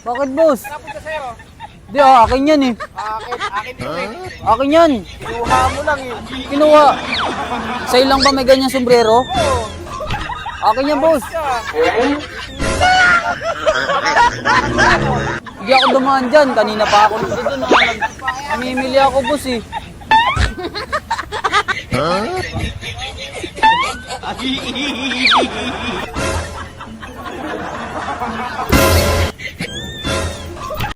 Bakit, boss? Di, ah, akin yan eh. Akin, akin din eh. Akin yan. Kinuha mo lang eh. Kinuha. Sa'yo lang ba may ganyan sombrero? Akin yan, boss. Hindi ako dumaan dyan. Kanina pa ako nandito doon. Nag- Namimili ako, boss eh.